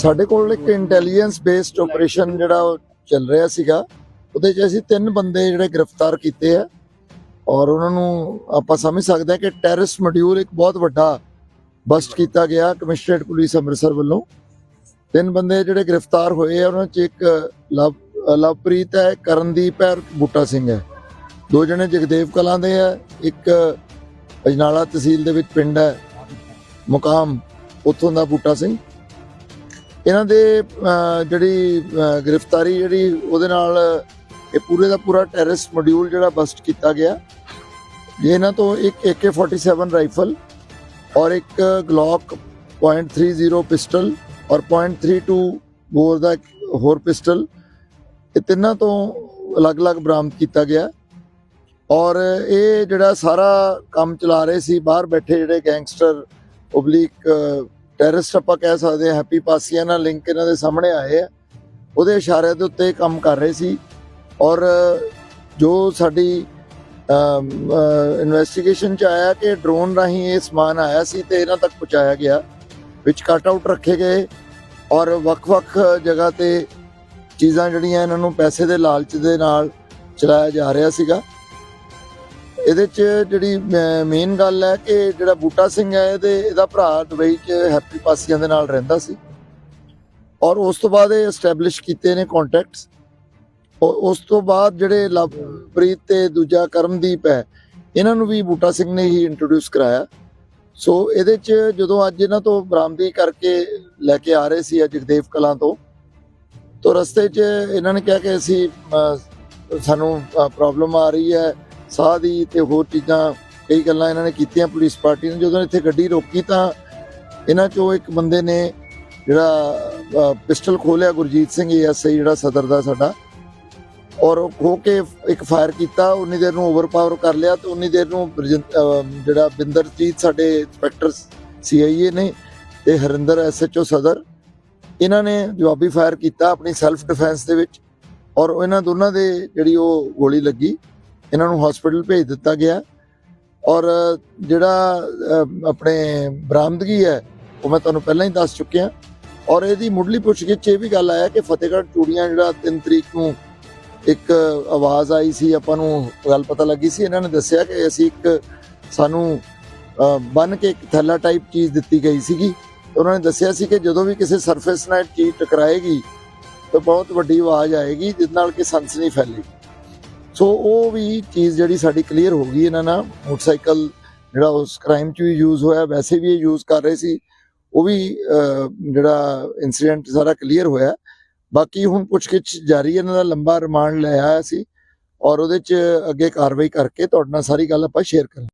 ਸਾਡੇ ਕੋਲ ਇੱਕ ਇੰਟੈਲੀਜੈਂਸ ਬੇਸਡ ਆਪਰੇਸ਼ਨ ਜਿਹੜਾ ਉਹ ਚੱਲ ਰਿਹਾ ਸੀਗਾ, ਉਹਦੇ 'ਚ ਅਸੀਂ ਤਿੰਨ ਬੰਦੇ ਜਿਹੜੇ ਗ੍ਰਿਫਤਾਰ ਕੀਤੇ ਆ। ਔਰ ਉਹਨਾਂ ਨੂੰ ਆਪਾਂ ਸਮਝ ਸਕਦੇ ਹਾਂ ਕਿ ਟੈਰਰਿਸਟ ਮੋਡਿਊਲ ਇੱਕ ਬਹੁਤ ਵੱਡਾ ਬਸਟ ਕੀਤਾ ਗਿਆ ਕਮਿਸ਼ਨਰੇਟ ਪੁਲਿਸ ਅੰਮ੍ਰਿਤਸਰ ਵੱਲੋਂ। ਤਿੰਨ ਬੰਦੇ ਜਿਹੜੇ ਗ੍ਰਿਫਤਾਰ ਹੋਏ ਆ, ਉਹਨਾਂ 'ਚ ਇੱਕ ਲਵ, ਲਵਪ੍ਰੀਤ ਹੈ, ਕਰਨਦੀਪ ਹੈ ਬੂਟਾ ਸਿੰਘ ਹੈ। ਦੋ ਜਣੇ ਜਗਦੇਵ ਕਲਾਂ ਦੇ ਆ, ਇੱਕ ਅਜਨਾਲਾ ਤਹਿਸੀਲ ਦੇ ਵਿੱਚ ਪਿੰਡ ਹੈ, ਮੁਕਾਮ ਉੱਥੋਂ ਦਾ ਬੂਟਾ ਸਿੰਘ। ਇਹਨਾਂ ਦੇ ਜਿਹੜੀ ਗ੍ਰਿਫਤਾਰੀ ਜਿਹੜੀ ਉਹਦੇ ਨਾਲ ਇਹ ਪੂਰੇ ਦਾ ਪੂਰਾ ਟੈਰਰਿਸਟ ਮੋਡਿਊਲ ਜਿਹੜਾ ਬਸਟ ਕੀਤਾ ਗਿਆ। ਇਹਨਾਂ ਤੋਂ ਇੱਕ AK47 ਰਾਈਫਲ ਔਰ ਇੱਕ ਗਲੌਕ .30 ਪਿਸਟਲ ਔਰ .32 ਬੋਰ ਦਾ ਇੱਕ ਹੋਰ ਪਿਸਟਲ, ਇਹ ਤਿੰਨਾਂ ਤੋਂ ਅਲੱਗ-ਅਲੱਗ ਬਰਾਮਦ ਕੀਤਾ ਗਿਆ। ਔਰ ਇਹ ਜਿਹੜਾ ਸਾਰਾ ਕੰਮ ਚਲਾ ਰਹੇ ਸੀ, ਬਾਹਰ ਬੈਠੇ ਜਿਹੜੇ ਗੈਂਗਸਟਰ ਓਬਲੀਕ ਟੈਰਰਿਸਟ ਆਪਾਂ ਕਹਿ ਸਕਦੇ ਹਾਂ, ਹੈਪੀ ਪਾਸੀਆਂ ਨਾਲ ਲਿੰਕ ਇਹਨਾਂ ਦੇ ਸਾਹਮਣੇ ਆਏ ਆ। ਉਹਦੇ ਇਸ਼ਾਰੇ ਦੇ ਉੱਤੇ ਕੰਮ ਕਰ ਰਹੇ ਸੀ। ਔਰ ਜੋ ਸਾਡੀ ਇਨਵੈਸਟੀਗੇਸ਼ਨ ਚ ਆਇਆ ਕਿ ਡਰੋਨ ਰਾਹੀਂ ਇਹ ਸਮਾਨ ਆਇਆ ਸੀ ਤੇ ਇਹਨਾਂ ਤੱਕ ਪਹੁੰਚਾਇਆ ਗਿਆ, ਵਿੱਚ ਕਟ ਆਊਟ ਰੱਖੇ ਗਏ। ਔਰ ਵੱਖ-ਵੱਖ ਜਗ੍ਹਾ ਤੇ ਚੀਜ਼ਾਂ ਜਿਹੜੀਆਂ ਇਹਨਾਂ ਨੂੰ ਪੈਸੇ ਦੇ ਲਾਲਚ ਦੇ ਨਾਲ ਚਲਾਇਆ ਜਾ ਰਿਹਾ ਸੀਗਾ। ਇਹਦੇ ਚ ਜਿਹੜੀ ਮੇਨ ਗੱਲ ਹੈ ਕਿ ਜਿਹੜਾ ਬੂਟਾ ਸਿੰਘ ਹੈ ਇਹਦੇ, ਇਹਦਾ ਭਰਾ ਦੁਬਈ ਚ ਹੈਪੀ ਪਾਸੀਆਂ ਦੇ ਨਾਲ ਰਹਿੰਦਾ ਸੀ। ਔਰ ਉਸ ਤੋਂ ਬਾਅਦ ਇਹ ਐਸਟੈਬਲਿਸ਼ ਕੀਤੇ ਨੇ ਕੰਟੈਕਟਸ ਉਸ ਤੋਂ ਬਾਅਦ ਜਿਹੜੇ ਲਵਪ੍ਰੀਤ ਤੇ ਦੂਜਾ ਕਰਮਦੀਪ ਹੈ, ਇਹਨਾਂ ਨੂੰ ਵੀ ਬੂਟਾ ਸਿੰਘ ਨੇ ਹੀ ਇੰਟਰੋਡਿਊਸ ਕਰਾਇਆ। ਸੋ ਇਹਦੇ ਚ ਜਦੋਂ ਅੱਜ ਇਹਨਾਂ ਤੋਂ ਬਰਾਮਦੀ ਕਰਕੇ ਲੈ ਕੇ ਆ ਰਹੇ ਸੀ ਜਗਦੇਵ ਕਲਾਂ ਤੋਂ ਤੋਂ ਰਸਤੇ 'ਚ ਇਹਨਾਂ ਨੇ ਕਿਹਾ ਕਿ ਅਸੀਂ ਸਾਨੂੰ ਪ੍ਰੋਬਲਮ ਆ ਰਹੀ ਹੈ। ਸਾਹ ਦੀ ਤੇ ਹੋਰ ਚੀਜ਼ਾਂ, ਕਈ ਗੱਲਾਂ ਇਹਨਾਂ ਨੇ ਕੀਤੀਆਂ ਪੁਲਿਸ ਪਾਰਟੀ ਨੇ। ਜਦੋਂ ਇੱਥੇ ਗੱਡੀ ਰੋਕੀ ਤਾਂ ਇਹਨਾਂ ਚੋਂ ਇੱਕ ਬੰਦੇ ਨੇ ਜਿਹੜਾ ਪਿਸਟਲ ਖੋਲਿਆ ਗੁਰਜੀਤ ਸਿੰਘ ਐਸਆਈ ਜਿਹੜਾ ਸਦਰ ਦਾ ਸਾਡਾ। ਔਰ ਉਹ ਖੋ ਕੇ ਇੱਕ ਫਾਇਰ ਕੀਤਾ, ਉਨੀ ਦੇਰ ਨੂੰ ਓਵਰਪਾਵਰ ਕਰ ਲਿਆ ਤੇ ਉਨੀ ਦੇਰ ਨੂੰ ਬਰਜਿੰਦ- ਜਿਹੜਾ ਬਿੰਦਰਜੀਤ ਸਾਡੇ ਇੰਸਪੈਕਟਰ ਸੀਆਈਏ ਨੇ ਤੇ ਹਰਿੰਦਰ ਐਸਐਚਓ ਸਦਰ, ਇਹਨਾਂ ਨੇ ਜਵਾਬੀ ਫਾਇਰ ਕੀਤਾ ਆਪਣੀ ਸੈਲਫ ਡਿਫੈਂਸ ਦੇ ਵਿੱਚ। ਔਰ ਇਹਨਾਂ ਦੋਨਾਂ ਦੇ ਜਿਹੜੀ ਉਹ ਗੋਲੀ ਲੱਗੀ। ਇਹਨਾਂ ਨੂੰ ਹਸਪੀਟਲ ਭੇਜ ਦਿੱਤਾ ਗਿਆ। ਔਰ ਜਿਹੜਾ ਆਪਣੇ ਬਰਾਮਦਗੀ ਹੈ, ਉਹ ਮੈਂ ਤੁਹਾਨੂੰ ਪਹਿਲਾਂ ਹੀ ਦੱਸ ਚੁੱਕਿਆ। ਔਰ ਇਹਦੀ ਮੁੱਢਲੀ ਪੁੱਛਗਿੱਛ 'ਚ ਇਹ ਵੀ ਗੱਲ ਆਇਆ ਕਿ ਫਤਿਹਗੜ੍ਹ ਚੂੜੀਆਂ ਜਿਹੜਾ 3 ਤਰੀਕ ਨੂੰ ਇੱਕ ਆਵਾਜ਼ ਆਈ ਸੀ, ਆਪਾਂ ਨੂੰ ਗੱਲ ਪਤਾ ਲੱਗੀ ਸੀ। ਇਹਨਾਂ ਨੇ ਦੱਸਿਆ ਕਿ ਅਸੀਂ ਇੱਕ ਸਾਨੂੰ ਬਨ ਕੇ ਇੱਕ ਥੈਲਾ ਟਾਈਪ ਚੀਜ਼ ਦਿੱਤੀ ਗਈ ਸੀਗੀ। ਉਹਨਾਂ ਨੇ ਦੱਸਿਆ ਸੀ ਕਿ ਜਦੋਂ ਵੀ ਕਿਸੇ ਸਰਫੇਸ ਨਾਲ ਚੀਜ਼ ਟਕਰਾਏਗੀ, ਤਾਂ ਬਹੁਤ ਵੱਡੀ ਆਵਾਜ਼ ਆਏਗੀ ਜਿਸ ਨਾਲ ਕਿ ਸਨਸਨੀ ਫੈਲੇਗੀ। ਸੋ ਉਹ ਵੀ ਚੀਜ਼ ਜਿਹੜੀ ਸਾਡੀ ਕਲੀਅਰ ਹੋ ਗਈ ਇਹਨਾਂ ਨਾਲ। ਮੋਟਰਸਾਈਕਲ ਜਿਹੜਾ ਉਸ ਕ੍ਰਾਈਮ 'ਚ ਵੀ ਯੂਜ਼ ਹੋਇਆ, ਵੈਸੇ ਵੀ ਇਹ ਯੂਜ਼ ਕਰ ਰਹੇ ਸੀ। ਉਹ ਵੀ ਜਿਹੜਾ ਇਨਸੀਡੈਂਟ ਸਾਰਾ ਕਲੀਅਰ ਹੋਇਆ। ਬਾਕੀ ਹੁਣ ਪੁੱਛਗਿੱਛ ਜਾਰੀ ਹੈ, ਇਹਨਾਂ ਦਾ ਲੰਬਾ ਰਿਮਾਂਡ ਲੈ ਆਇਆ ਸੀ। ਔਰ ਉਹਦੇ 'ਚ ਅੱਗੇ ਕਾਰਵਾਈ ਕਰਕੇ ਤੁਹਾਡੇ ਨਾਲ ਸਾਰੀ ਗੱਲ ਆਪਾਂ ਸ਼ੇਅਰ ਕਰਾਂਗੇ।